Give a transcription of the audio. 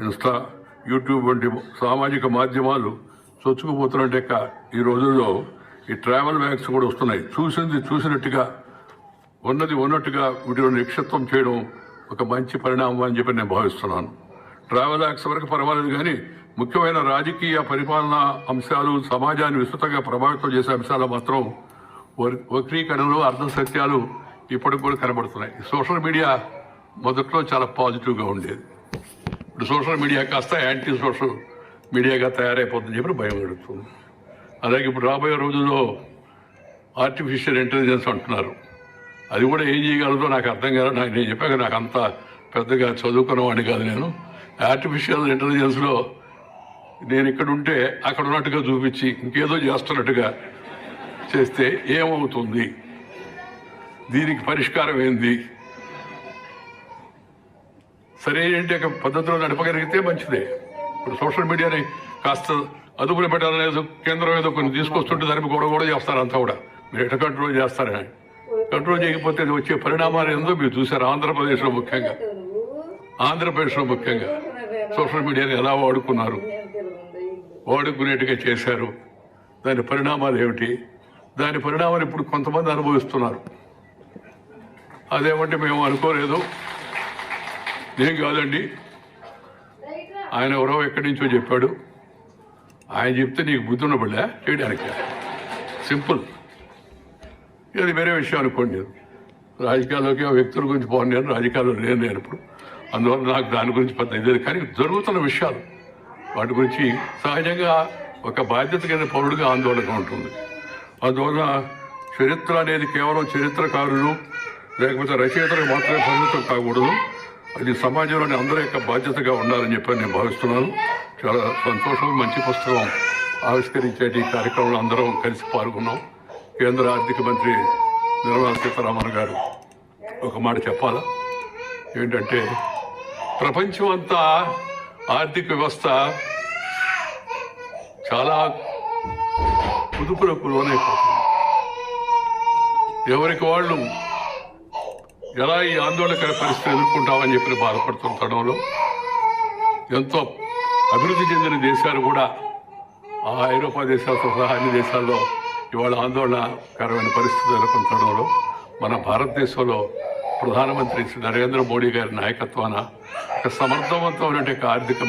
Insta YouTube వంటి సామాజిక మాధ్యమాలు చొచ్చుకుపోతున్నట్టే ఈ రోజుల్లో ఈ ట్రావెల్ బ్యాగ్స్ కూడా వస్తున్నాయి. చూసింది చూసినట్టుగా ఉన్నది ఉన్నట్టుగా వీటిలో నిక్షిప్తం చేయడం ఒక మంచి పరిణామం అని చెప్పి నేను భావిస్తున్నాను. ట్రావెల్ యాక్ట్స్ వరకు పర్వాలేదు కానీ ముఖ్యమైన రాజకీయ పరిపాలనా అంశాలు సమాజాన్ని విస్తృతంగా ప్రభావితం చేసే అంశాలు మాత్రం వక్రీకరణలు అర్ధ సత్యాలు ఇప్పటికి కూడా కనబడుతున్నాయి. సోషల్ మీడియా మొదట్లో చాలా పాజిటివ్గా ఉండేది. ఇప్పుడు సోషల్ మీడియా కాస్త యాంటీ సోషల్ మీడియాగా తయారైపోతుందని చెప్పి భయం పెడుతుంది అలాగే ఇప్పుడు రాబోయే రోజుల్లో ఆర్టిఫిషియల్ ఇంటెలిజెన్స్ అంటున్నారు. అది కూడా ఏం చేయగలదో నాకు అర్థం కాదు. నాకు నేను చెప్పాక నాకు అంత పెద్దగా చదువుకున్నవాడిని కాదు నేను. ఆర్టిఫిషియల్ ఇంటెలిజెన్స్లో నేను ఇక్కడ ఉంటే అక్కడ ఉన్నట్టుగా చూపించి ఇంకేదో చేస్తున్నట్టుగా చేస్తే ఏమవుతుంది? దీనికి పరిష్కారం ఏంది? సరే ఏంటి ఒక పద్ధతిలో నడపగలిగితే మంచిదే. ఇప్పుడు సోషల్ మీడియాని కాస్త అదుపులో పెట్టాలనేది కేంద్రం ఏదో కొన్ని తీసుకొస్తుంటే దానికి గొడవ కూడా చేస్తారు అంతా కూడా. మీరు ఎట్లా కంట్రోల్ చేస్తారని కంట్రోల్ చేయకపోతే వచ్చే పరిణామాలు ఏందో మీరు చూసారు ఆంధ్రప్రదేశ్లో ముఖ్యంగా. ఆంధ్రప్రదేశ్లో ముఖ్యంగా. సోషల్ మీడియాని ఎలా వాడుకున్నారు? వాడుకునేట్టుగా చేశారు. దాని పరిణామాలు ఏమిటి? దాని పరిణామాలు ఇప్పుడు కొంతమంది అనుభవిస్తున్నారు. అదేమంటే మేము అనుకోలేదు. ఏం కాదండి. ఆయన ఎవరో ఎక్కడి నుంచో చెప్పాడు. ఆయన చెప్తే నీకు బుద్ధి ఉండబడలే? చేయడానికి సింపుల్. ఇది వేరే విషయం అనుకోండి. రాజకీయాల్లోకి ఆ వ్యక్తుల గురించి పోను నేను రాజకీయాల్లో లేను నేను ఇప్పుడు. అందువల్ల నాకు దాని గురించి పెద్ద ఇది కానీ జరుగుతున్న విషయాలు వాటి గురించి సహజంగా ఒక బాధ్యత కింద పౌరుడిగా ఆందోళనగా ఉంటుంది. అందువల్ల చరిత్ర అనేది కేవలం చరిత్రకారులు లేకపోతే రచయితలకు మాత్రమే పరిమితం కాకూడదు. అది సమాజంలోని అందరి యొక్క బాధ్యతగా ఉండాలని చెప్పి నేను భావిస్తున్నాను. చాలా సంతోషం మంచి పుస్తకం ఆవిష్కరించే ఈ కార్యక్రమంలో అందరం కలిసి పాల్గొన్నాం. కేంద్ర ఆర్థిక మంత్రి నిర్మలా సీతారామన్ గారు ఒక మాట చెప్పాలా? ఏంటంటే ప్రపంచం అంతా ఆర్థిక వ్యవస్థ చాలా కుదుపులకు లోనైపోతుంది. ఎవరికి వాళ్ళు ఎలా ఈ ఆందోళనకర పరిస్థితి ఎదుర్కొంటామని చెప్పి బాధపడుతున్న తరుణంలో ఎంతో అభివృద్ధి చెందిన దేశాలు కూడా ఆ ఐరోపా దేశాలతో సహా అన్ని దేశాల్లో ఇవాళ ఆందోళనకరమైన పరిస్థితులు ఎదుర్కొన్న తరుణంలో మన భారతదేశంలో ప్రధానమంత్రి శ్రీ నరేంద్ర మోడీ గారి నాయకత్వాన ఒక సమర్థవంతమైన ఆర్థిక